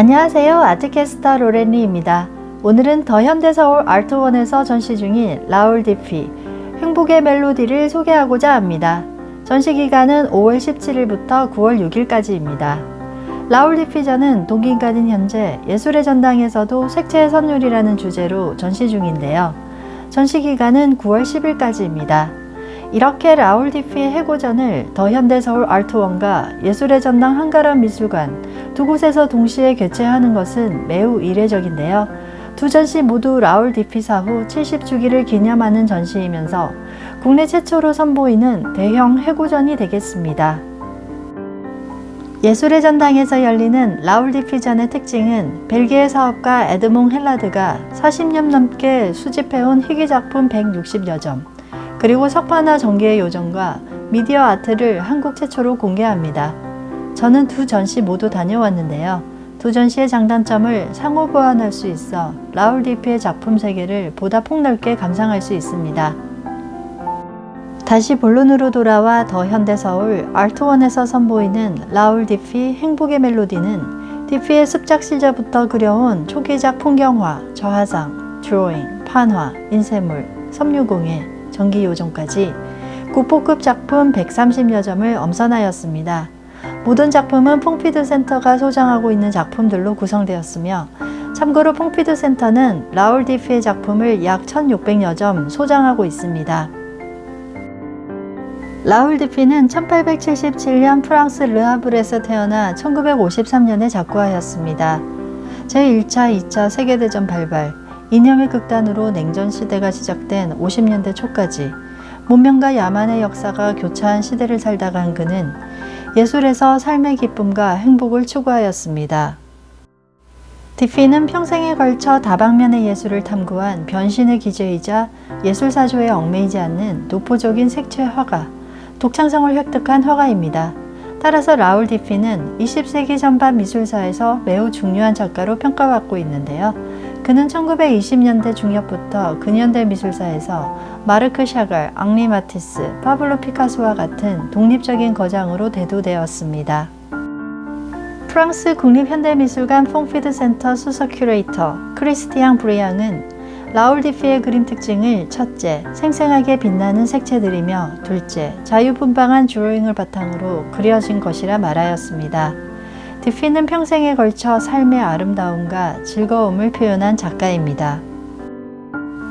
안녕하세요. 아트캐스터 로렌리입니다. 오늘은 더 현대서울 아트원에서 전시 중인 라울 디피 행복의 멜로디를 소개하고자 합니다. 전시 기간은 5월 17일부터 9월 6일까지입니다. 라울 디피전은 동기인가는 현재 예술의 전당에서도 색채의 선율이라는 주제로 전시 중인데요. 전시 기간은 9월 10일까지입니다. 이렇게 라울 디피의 해고전을 더 현대 서울 아트원과 예술의 전당 한가람 미술관 두 곳에서 동시에 개최하는 것은 매우 이례적인데요. 두 전시 모두 라울 디피 사후 70주기를 기념하는 전시이면서 국내 최초로 선보이는 대형 해고전이 되겠습니다. 예술의 전당에서 열리는 라울 디피전의 특징은 벨기에 사업가 에드몽 헬라드가 40년 넘게 수집해온 희귀 작품 160여 점, 그리고 석판화 전기의 요정과 미디어 아트를 한국 최초로 공개합니다. 저는 두 전시 모두 다녀왔는데요. 두 전시의 장단점을 상호 보완할 수 있어 라울 디피의 작품 세계를 보다 폭넓게 감상할 수 있습니다. 다시 본론으로 돌아와 더 현대 서울 아트원에서 선보이는 라울 디피 행복의 멜로디는 디피의 습작 시절부터 그려온 초기작 풍경화, 저화상, 드로잉, 판화, 인쇄물, 섬유공예, 전기 요정까지 국보급 작품 130여 점을 엄선하였습니다. 모든 작품은 퐁피드 센터가 소장하고 있는 작품들로 구성되었으며 참고로 퐁피드 센터는 라울 디피의 작품을 약 1600여 점 소장하고 있습니다. 라울 디피는 1877년 프랑스 르하브르에서 태어나 1953년에 작고하였습니다. 제1차, 2차 세계대전 발발, 이념의 극단으로 냉전 시대가 시작된 50년대 초까지 문명과 야만의 역사가 교차한 시대를 살다가 한 그는 예술에서 삶의 기쁨과 행복을 추구하였습니다. 디피는 평생에 걸쳐 다방면의 예술을 탐구한 변신의 기재이자 예술사조에 얽매이지 않는 노포적인 색채 화가, 독창성을 획득한 화가입니다. 따라서 라울 디피는 20세기 전반 미술사에서 매우 중요한 작가로 평가받고 있는데요. 그는 1920년대 중엽부터 근현대 미술사에서 마르크 샤갈, 앙리 마티스, 파블로 피카소와 같은 독립적인 거장으로 대두되었습니다. 프랑스 국립현대미술관 퐁피드 센터 수석 큐레이터 크리스티앙 브리앙은 라울 디피의 그림 특징을 첫째, 생생하게 빛나는 색채들이며 둘째, 자유분방한 드로잉을 바탕으로 그려진 것이라 말하였습니다. 디피는 평생에 걸쳐 삶의 아름다움과 즐거움을 표현한 작가입니다.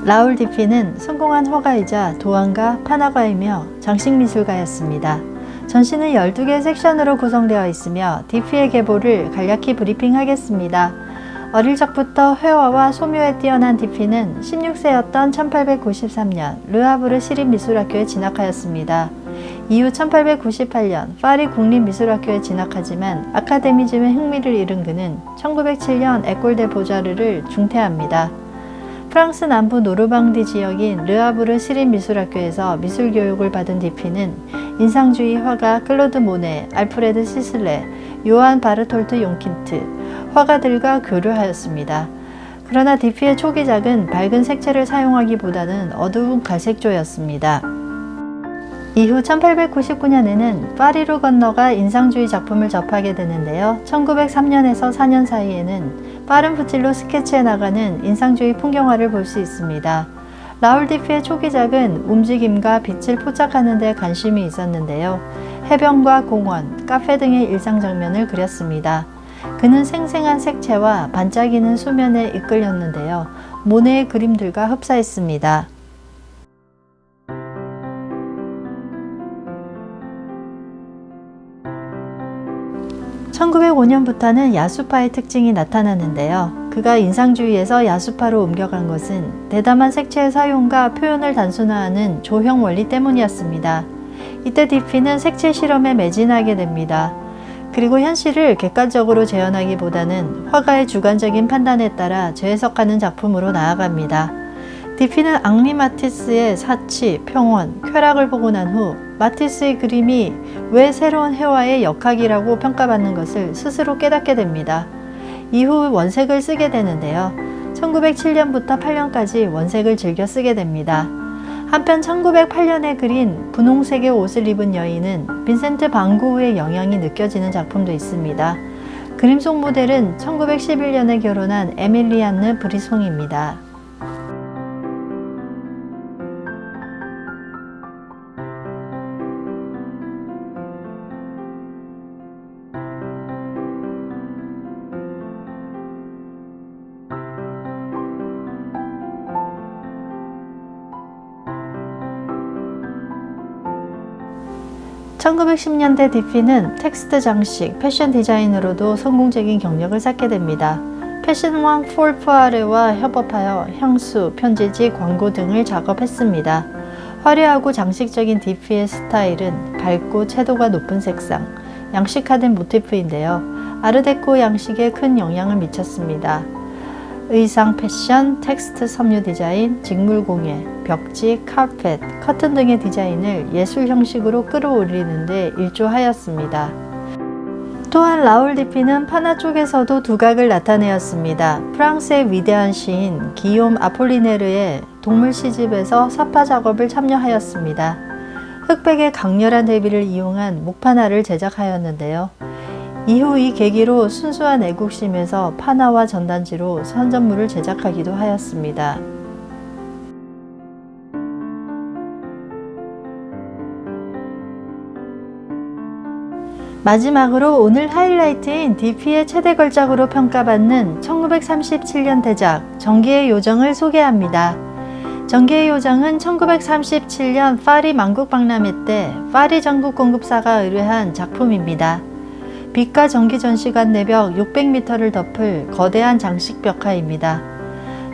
라울 디피는 성공한 화가이자 도안가, 판화가이며 장식미술가였습니다. 전시는 12개 섹션으로 구성되어 있으며 디피의 계보를 간략히 브리핑하겠습니다. 어릴 적부터 회화와 소묘에 뛰어난 디피는 16세였던 1893년 르하브르 시립미술학교에 진학하였습니다. 이후 1898년 파리 국립미술학교에 진학하지만 아카데미즘에 흥미를 잃은 그는 1907년 에콜데 보자르를 중퇴합니다. 프랑스 남부 노르방디 지역인 르하브르 시립미술학교에서 미술 교육을 받은 디피는 인상주의 화가 클로드 모네, 알프레드 시슬레, 요한 바르톨트 용킨트, 화가들과 교류하였습니다. 그러나 디피의 초기작은 밝은 색채를 사용하기보다는 어두운 갈색조였습니다. 이후 1899년에는 파리로 건너가 인상주의 작품을 접하게 되는데요. 1903년에서 4년 사이에는 빠른 붓질로 스케치해 나가는 인상주의 풍경화를 볼 수 있습니다. 라울 디피의 초기작은 움직임과 빛을 포착하는 데 관심이 있었는데요. 해변과 공원, 카페 등의 일상 장면을 그렸습니다. 그는 생생한 색채와 반짝이는 수면에 이끌렸는데요. 모네의 그림들과 흡사했습니다. 1905년부터는 야수파의 특징이 나타나는데요. 그가 인상주의에서 야수파로 옮겨간 것은 대담한 색채의 사용과 표현을 단순화하는 조형 원리 때문이었습니다. 이때 디피는 색채 실험에 매진하게 됩니다. 그리고 현실을 객관적으로 재현하기보다는 화가의 주관적인 판단에 따라 재해석하는 작품으로 나아갑니다. 디피는 앙리 마티스의 사치, 평원, 쾌락을 보고 난 후 마티스의 그림이 왜 새로운 해와의 역학이라고 평가받는 것을 스스로 깨닫게 됩니다. 이후 원색을 쓰게 되는데요. 1907년부터 8년까지 원색을 즐겨 쓰게 됩니다. 한편 1908년에 그린 분홍색의 옷을 입은 여인은 빈센트 방구의 영향이 느껴지는 작품도 있습니다. 그림 속 모델은 1911년에 결혼한 에밀리안느 브리송입니다. (1910년대) 디피는 텍스트 장식, 패션 디자인으로도 성공적인 경력을 쌓게 됩니다. 패션왕 폴 푸아레와 협업하여 향수, 편지지, 광고 등을 작업했습니다. 화려하고 장식적인 디피의 스타일은 밝고 채도가 높은 색상, 양식화된 모티프인데요. 아르데코 양식에 큰 영향을 미쳤습니다. 의상, 패션, 텍스트 섬유 디자인, 직물 공예, 벽지, 카펫, 커튼 등의 디자인을 예술 형식으로 끌어올리는데 일조하였습니다. 또한 라울 디피는 파나 쪽에서도 두각을 나타내었습니다. 프랑스의 위대한 시인 기욤 아폴리네르의 동물 시집에서 사파 작업을 참여하였습니다. 흑백의 강렬한 대비를 이용한 목파나를 제작하였는데요. 이후 이 계기로 순수한 애국심에서 파나와 전단지로 선전물을 제작하기도 하였습니다. 마지막으로 오늘 하이라이트인 DP의 최대 걸작으로 평가받는 1937년 대작 전기의 요정을 소개합니다. 전기의 요정은 1937년 파리 만국 박람회 때 파리 전국 공급사가 의뢰한 작품입니다. 빛과 전기 전시관 내벽 600m를 덮을 거대한 장식 벽화입니다.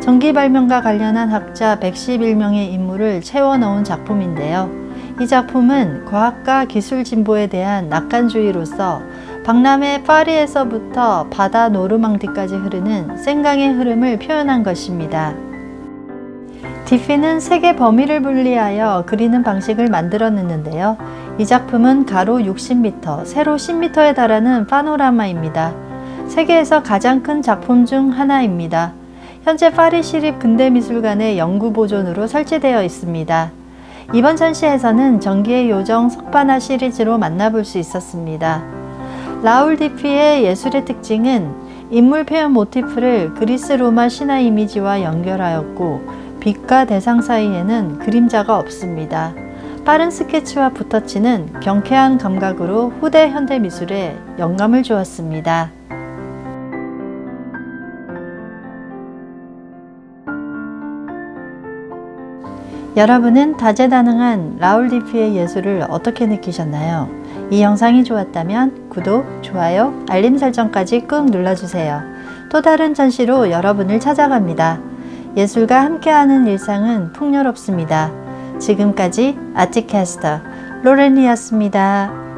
전기 발명과 관련한 학자 111명의 인물을 채워 넣은 작품인데요. 이 작품은 과학과 기술 진보에 대한 낙관주의로서 박람회 파리에서부터 바다 노르망디까지 흐르는 생강의 흐름을 표현한 것입니다. 디피는 색의 범위를 분리하여 그리는 방식을 만들어냈는데요. 이 작품은 가로 60m, 세로 10m에 달하는 파노라마입니다. 세계에서 가장 큰 작품 중 하나입니다. 현재 파리 시립 근대미술관의 영구 보존으로 설치되어 있습니다. 이번 전시에서는 전기의 요정 석바나 시리즈로 만나볼 수 있었습니다. 라울 디피의 예술의 특징은 인물 표현 모티프를 그리스 로마 신화 이미지와 연결하였고 빛과 대상 사이에는 그림자가 없습니다. 빠른 스케치와 붓터치는 경쾌한 감각으로 후대 현대 미술에 영감을 주었습니다. 여러분은 다재다능한 라울 디피의 예술을 어떻게 느끼셨나요? 이 영상이 좋았다면 구독, 좋아요, 알림 설정까지 꾹 눌러주세요. 또 다른 전시로 여러분을 찾아갑니다. 예술과 함께하는 일상은 풍요롭습니다. 지금까지 아티캐스터 로렌이었습니다.